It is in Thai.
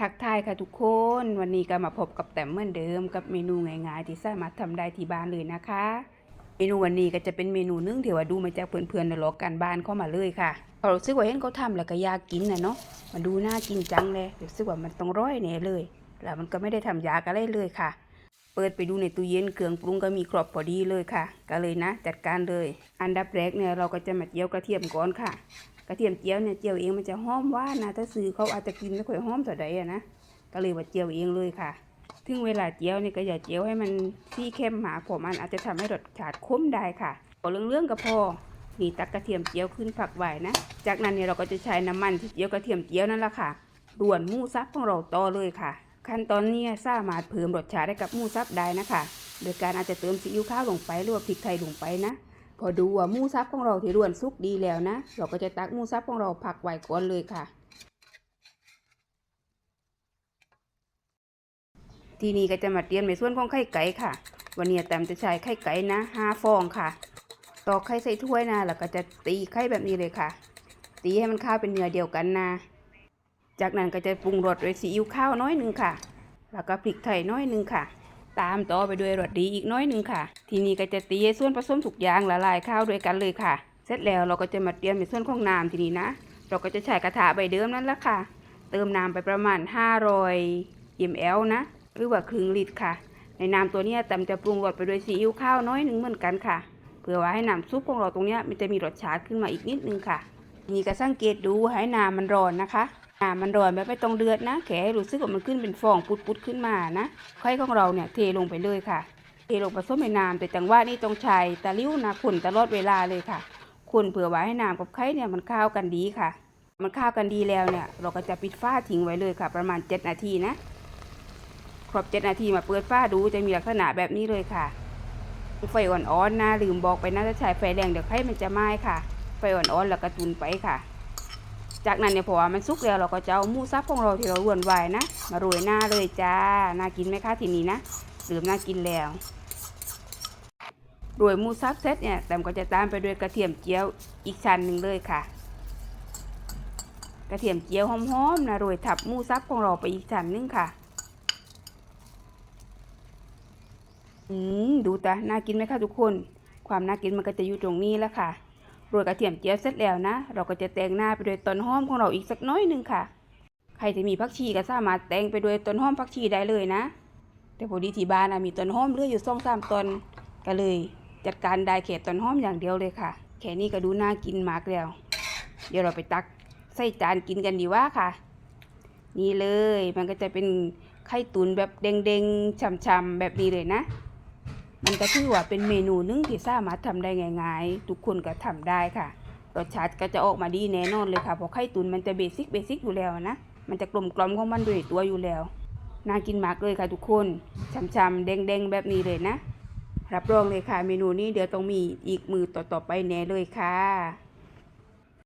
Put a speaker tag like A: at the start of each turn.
A: ทักทายค่ะทุกคน วันนี้ก็มาพบกับแต้มเหมือนเดิมกับเมนูง่ายๆที่สามารถทำได้ที่บ้านเลยนะคะ เมนูวันนี้ก็จะเป็นเมนูนึ่งที่ว่าดูมาจากเพื่อนๆในลอกการบ้านเข้ามาเลยค่ะพอรู้สึกว่าเห็นเขาทำแล้วก็อยากกินนะเนาะมันดูน่ากินจังเลยรู้สึกว่ามันต้องร้อยแน่เลย แล้วมันก็ไม่ได้ทำยากอะไรเลยค่ะ เปิดไปดูในตู้เย็นเครื่องปรุงก็มีครบพอดีเลยค่ะ ก็เลยนะ จัดการเลย อันดับแรกเนี่ยเราก็จะมาเจียวกระเทียมก่อนค่ะ กระเทียมเจียวเนี่ยเจียวเองมันจะหอมหว่านนะถ้าซื้อเขาอาจจะกินไม่ค่อยหอมเท่าใดอะนะก็เลยว่าเจียวเองเลยค่ะถึงเวลาเจียวเนี่ยก็อย่าเจียวให้มันซี่เข้มหมาผมมันอาจจะทำให้รสชาติขมได้ค่ะพอเรื่องๆก็พอนี่ตักกระเทียมเจียวขึ้นผักไว้นะ จากนั้นเนี่ยเราก็จะใช้น้ำมันที่เจียวกระเทียมเจียวนั่นแหละค่ะด่วนมูซับของเราต่อเลยค่ะ ขั้นตอนนี้สามารถเพิ่มรสชาติให้กับมูซับได้นะคะ โดยการอาจจะเติมซีอิ๊วขาวลงไปหรือว่าพริกไทยลงไปนะ พอดูว่ามูซับของเราที่ร่วนสุกดีแล้วนะ เราก็จะตักมูซับของเราผักไว้ก่อนเลยค่ะ ทีนี้ก็จะมาเตรียมในส่วนของไข่ไก่ค่ะ วันนี้แตมจะใช้ไข่ไก่นะห้าฟองค่ะ ตอกไข่ใส่ถ้วยนะแล้วก็จะตีไข่แบบนี้เลยค่ะ ตีให้มันข้าวเป็นเนื้อเดียวกันนะ จากนั้นก็จะปรุงรสด้วยซีอิ๊วข้าวน้อยหนึ่งค่ะ แล้วก็พริกไทยน้อยหนึ่งค่ะ ตามต่อไปด้วยรสดีอีกน้อยหนึ่งค่ะ ทีนี้ก็จะตีให้ส่วนผสมทุกยางละลายข้าด้วยกันเลยค่ะ เสร็จแล้วเราก็จะมาเตรียมในส่วนของน้ำทีนี้นะ เราก็จะใช้กระถาใบเดิมนั่นละค่ะ เติมน้ำไปประมาณ 500 ml นะ หรือว่าครึ่งลิตรค่ะ ในน้ำตัวนี้ยแตมจะปรุงรสไปด้วยซีอิ๊วข้าวน้อยหนึ่งเหมือนกันค่ะ เพื่อว่าให้น้ำซุปของเราตรงนี้มันจะมีรสชาติขึ้นมาอีกนิดนึงค่ะ นี่ก็สังเกตดูให้น้ำมันร้อนนะคะ น้ำมันร้อนแบบไม่ต้องเดือดนะแค่ให้รู้สึกว่ามันขึ้นเป็นฟองปุดๆขึ้นมานะไข่ของเราเนี่ยเทลงไปเลยค่ะเทลงผสมในน้ำแต่จังหวะนี้ต้องใช้ตะลิ้วนะคนตลอดเวลาเลยค่ะคนเผื่อไว้ให้น้ำกับไข่เนี่ยมันเข้ากันดีค่ะ มันเข้ากันดีแล้วเนี่ย เราก็จะปิดฝ้าทิ้งไว้เลยค่ะ ประมาณ 7 นาทีนะครบ 7 นาทีมาเปิดฝ้าดูจะมีลักษณะแบบนี้เลยค่ะไฟอ่อนๆนะลืมบอกไปนะถ้าใช้ไฟแรงเดี๋ยวไข่มันจะไหม้ค่ะ ไฟอ่อนๆแล้วก็ตุนไปค่ะ จากนั้นเนี่ยพอว่ามันสุกแล้วเราก็จะเอาหมูซับของเราที่เรารวนไว้นะ มาโรยหน้าเลยจ้า น่ากินไหมคะทีนี้นะเริ่มน่ากินแล้วโรยหมูซับเสร็จเนี่ยแต้มก็จะตามไปด้วยกระเทียมเจียวอีกชั้นหนึ่งเลยค่ะ กระเทียมเจียวหอมๆนะโรยทับหมูซับของเราไปอีกชั้นหนึงค่ะอืมดูตาน่ากินไหมคะทุกคน ความน่ากินมันก็จะอยู่ตรงนี้แล้วค่ะ โรยกระเทียมเจียวเสร็จแล้วนะ เราก็จะแต่งหน้าไปด้วยต้นหอมของเราอีกสักน้อยหนึ่งค่ะ ใครที่มีผักชีก็สามารถแต่งไปด้วยต้นหอมผักชีได้เลยนะ แต่พอดีที่บ้านนะมีต้นหอมเหลืออยู่สองสามต้นก็เลย จัดการได้แค่ต้นหอมอย่างเดียวเลยค่ะ แค่นี้ก็ดูน่ากินมากแล้ว เดี๋ยวเราไปตักใส่จานกินกันดีว่าค่ะ นี่เลยมันก็จะเป็นไข่ตุ๋นแบบเด้งๆช่ำๆแบบนี้เลยนะ มันก็ถือว่าเป็นเมนูนึงที่สามารถทำได้ง่ายๆ ทุกคนก็ทำได้ค่ะ รสชาติก็จะออกมาดีแน่นอนเลยค่ะ เพราะไข่ตุ๋นมันจะเบสิกเบสิกอยู่แล้วนะ มันจะกลมกล่อมของมันด้วยตัวอยู่แล้ว น่ากินมากเลยค่ะทุกคนช่ำๆแดงๆ แบบนี้เลยนะ รับรองเลยค่ะ เมนูนี้เดี๋ยวต้องมีอีกมือต่อๆไปแน่เลยค่ะ